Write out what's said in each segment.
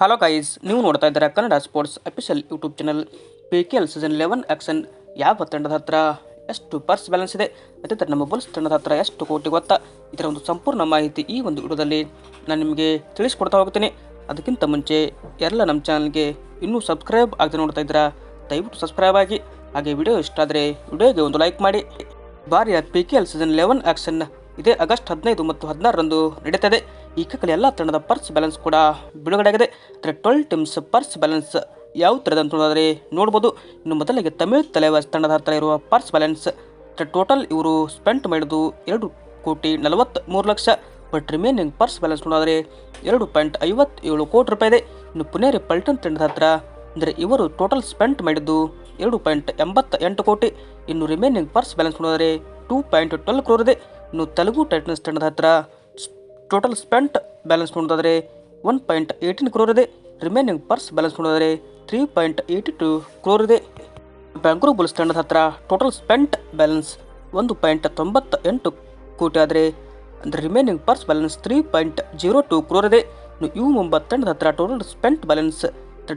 Hello guys ನೀವು ನೋಡ್ತಾ ಇದ್ದೀರಾ Kannada sports official YouTube channel P K L season eleven auction ಯಾವ ತಂಡದ ಹತ್ರ ಎಷ್ಟು ಪರ್ಸ್ ಬ್ಯಾಲೆನ್ಸ್ ಇದೆ? ಅದೇ ನಮ್ಮ ಬುಲ್ಸ್ ತಂಡದ ಹತ್ರ ಎಷ್ಟು ಕೋಟಿ ಗೊತ್ತಾ? ಇದರ ಒಂದು ಸಂಪೂರ್ಣ ಮಾಹಿತಿ ಈ ಒಂದು ವಿಡಿಯೋದಲ್ಲಿ ನಾನು ನಿಮಗೆ ತಿಳಿಸ್ಕೊಡ್ತಾ ಹೋಗ್ತೀನಿ. ಅದಕ್ಕಿಂತ ಮುಂಚೆ ಎಲ್ಲ ನಮ್ಮ ಚಾನಲ್ಗೆ ಇನ್ನೂ ಸಬ್ಸ್ಕ್ರೈಬ್ ಆಗದೆ ನೋಡ್ತಾ ಇದ್ದೀರಾ, ದಯವಿಟ್ಟು ಸಬ್ಸ್ಕ್ರೈಬ್ ಆಗಿ. ಹಾಗೆ ವಿಡಿಯೋ ಇಷ್ಟ ಆದರೆ ವಿಡಿಯೋಗೆ ಒಂದು ಲೈಕ್ ಮಾಡಿ. ಬಾರಿಯ P K L season eleven auction ಇದೇ ಆಗಸ್ಟ್ ಹದಿನೈದು ಮತ್ತು ಹದಿನಾರರಂದು ನಡೀತದೆ. ಈಗಾಗಲೇ ಎಲ್ಲ ತಂಡದ ಪರ್ಸ್ ಬ್ಯಾಲೆನ್ಸ್ ಕೂಡ ಬಿಡುಗಡೆಯಾಗಿದೆ. ಅಂದರೆ ಟ್ವೆಲ್ ಟೀಮ್ಸ್ ಪರ್ಸ್ ಬ್ಯಾಲೆನ್ಸ್ ಯಾವ ಥರದ ಅಂತ ನೋಡಿದ್ರೆ ನೋಡ್ಬೋದು. ಇನ್ನು ಮೊದಲಿಗೆ ತಮಿಳ್ ತಲೆವಾಸ್ ತಂಡದ ಹತ್ತಿರ ಇರುವ ಪರ್ಸ್ ಬ್ಯಾಲೆನ್ಸ್ ಟೋಟಲ್ ಇವರು ಸ್ಪೆಂಟ್ ಮಾಡಿದ್ದು ಎರಡು ಕೋಟಿ ನಲವತ್ತ್ ಮೂರು lakh. But remaining purse balance ನೋಡಿದ್ರೆ ಎರಡು ಪಾಯಿಂಟ್ ಐವತ್ತೇಳು ಕೋಟಿ ರೂಪಾಯಿ ಇದೆ. ಇನ್ನು ಪುನೇರಿ ಪಲ್ಟನ್ ತಂಡದ ಹತ್ರ ಅಂದರೆ ಇವರು ಟೋಟಲ್ ಸ್ಪೆಂಟ್ ಮಾಡಿದ್ದು ಎರಡು ಪಾಯಿಂಟ್ ಎಂಬತ್ತ ಎಂಟು ಕೋಟಿ. ಇನ್ನು ರಿಮೈನಿಂಗ್ ಪರ್ಸ್ ಬ್ಯಾಲೆನ್ಸ್ ನೋಡಿದ್ರೆ ಟೂ ಪಾಯಿಂಟ್ ಟ್ವೆಲ್ ಕ್ರೋರ್ ಇದೆ. ಇನ್ನು ತೆಲುಗು ಟೈಟನ್ಸ್ ತಂಡದ ಹತ್ರ ಟೋಟಲ್ ಸ್ಪೆಂಟ್ ಬ್ಯಾಲೆನ್ಸ್ ನೋಡೋದಾದರೆ ಒನ್ ಪಾಯಿಂಟ್ ಏಯ್ಟೀನ್ ಕ್ರೋರ್ ಇದೆ. ರಿಮೈನಿಂಗ್ ಪರ್ಸ್ ಬ್ಯಾಲೆನ್ಸ್ ನೋಡೋದಾದರೆ three point eighty two crore ಇದೆ. ಬ್ಯಾಂಗ್ಳೂರು ಬುಲ್ಸ್ ತಂಡದ ಹತ್ರ ಟೋಟಲ್ ಸ್ಪೆಂಟ್ ಬ್ಯಾಲೆನ್ಸ್ ಒಂದು ಪಾಯಿಂಟ್ ತೊಂಬತ್ತ ಎಂಟು ಕೋಟಿ ಆದರೆ ಅಂದರೆ remaining purse balance three point zero two crore ಇದೆ. ಇನ್ನು ಯು ಮುಂಬೈ ತಂಡದ ಹತ್ರ ಟೋಟಲ್ ಸ್ಪೆಂಟ್ ಬ್ಯಾಲೆನ್ಸ್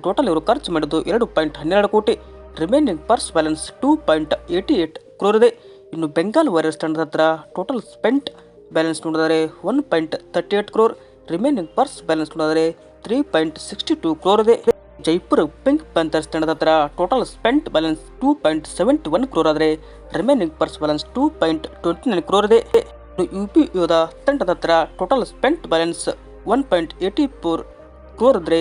ಟೋಟಲ್ ಇವರು ಖರ್ಚು ಮಾಡಿದ್ದು ಎರಡು ಪಾಯಿಂಟ್ ಹನ್ನೆರಡು ಕೋಟಿ. Remaining purse balance two point eighty eight crore ಇದೆ. ಇನ್ನು ಬೆಂಗಾಲ್ ವಾರಿಯರ್ಸ್ ತಂಡದ ಹತ್ರ ಟೋಟಲ್ ಸ್ಪೆಂಟ್ ಬ್ಯಾಲೆನ್ಸ್ ನೋಡಿದರೆ one point thirty eight crore remaining purse balance ನೋಡಿದರೆ three point sixty two crore ಇದೆ. ಜೈಪುರ್ ಪಿಂಕ್ ಪ್ಯಾಂಥರ್ಸ್ ತಂಡದ ಹತ್ರ total spent balance two point seventy one crore ಆದರೆ remaining purse balance two point twenty nine crore ಇದೆ. U P Yoddha ತಂಡದ ಹತ್ರ total spent balance one point eighty four crore ಇದ್ದರೆ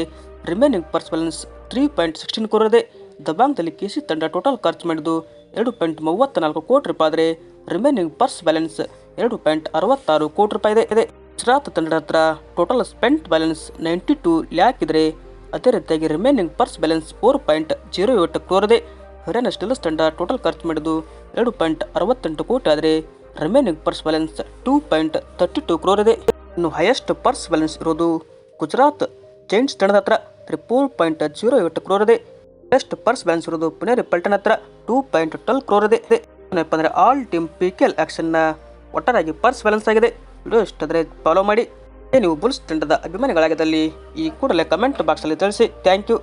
remaining purse balance three point sixteen crore ಇದೆ. ದಬಾಂಗ್ದಲ್ಲಿ KC ತಂಡ total ಖರ್ಚು ಮಾಡಿದ್ದು ಎರಡು ಪಾಯಿಂಟ್ ಮೂವತ್ತ ನಾಲ್ಕು ಕೋಟಿ ರೂಪಾಯಿ ಆದರೆ ರಿಮೈನಿಂಗ್ ಪರ್ಸ್ ಬ್ಯಾಲೆನ್ಸ್ ಎರಡು ಪಾಯಿಂಟ್ ಅರವತ್ತಾರು ಕೋಟಿ ರೂಪಾಯಿ ಇದೆ. ಗುಜರಾತ್ ತಂಡದ ಹತ್ರ total spent balance ninety two lakh ಇದ್ರೆ ಅದೇ ರೀತಿಯಾಗಿ remaining purse balance four point zero eight crore ಇದೆ. ಹರಿಯಾಣ ಸ್ಟಿಲ್ಸ್ ತಂಡ ಟೋಟಲ್ ಖರ್ಚು ಮಾಡಿದ್ದು ಎರಡು ಪಾಯಿಂಟ್ ಅರವತ್ತೆಂಟು ಕೋಟಿ ಆದರೆ remaining purse balance two point thirty two crore ಇದೆ. ಇನ್ನು ಹೈಯೆಸ್ಟ್ ಪರ್ಸ್ ಬ್ಯಾಲೆನ್ಸ್ ಇರೋದು ಗುಜರಾತ್ ಜೈಂಟ್ಸ್ ತಂಡದ ಹತ್ರ four point zero eight crore ಇದೆ. ಹೈಯೆಸ್ಟ್ ಪರ್ಸ್ ಬ್ಯಾಲೆನ್ಸ್ ಇರೋದು ಪುನೇರಿ ಪಲ್ಟನ್ ಹತ್ರ ಟೂ ಪಾಯಿಂಟ್ ಟ್ವೆಲ್ ಕ್ರೋರ್ ಇದೆ. ಏನಪ್ಪ ಅಂದರೆ all team P K L ಆ್ಯಕ್ಷನ್ನ ಒಟ್ಟಾರಾಗಿ ಪರ್ಸ್ ಬ್ಯಾಲೆನ್ಸ್ ಆಗಿದೆ. ವಿಡಿಯೋ ಇಷ್ಟಾದರೆ ಫಾಲೋ ಮಾಡಿ. ನೀವು ಬುಲ್ಸ್ ತಂಡದ ಅಭಿಮಾನಿಗಳಾಗಿದ್ದಲ್ಲಿ ಈ ಕೂಡಲೇ ಕಮೆಂಟ್ ಬಾಕ್ಸಲ್ಲಿ ತಿಳಿಸಿ. Thank you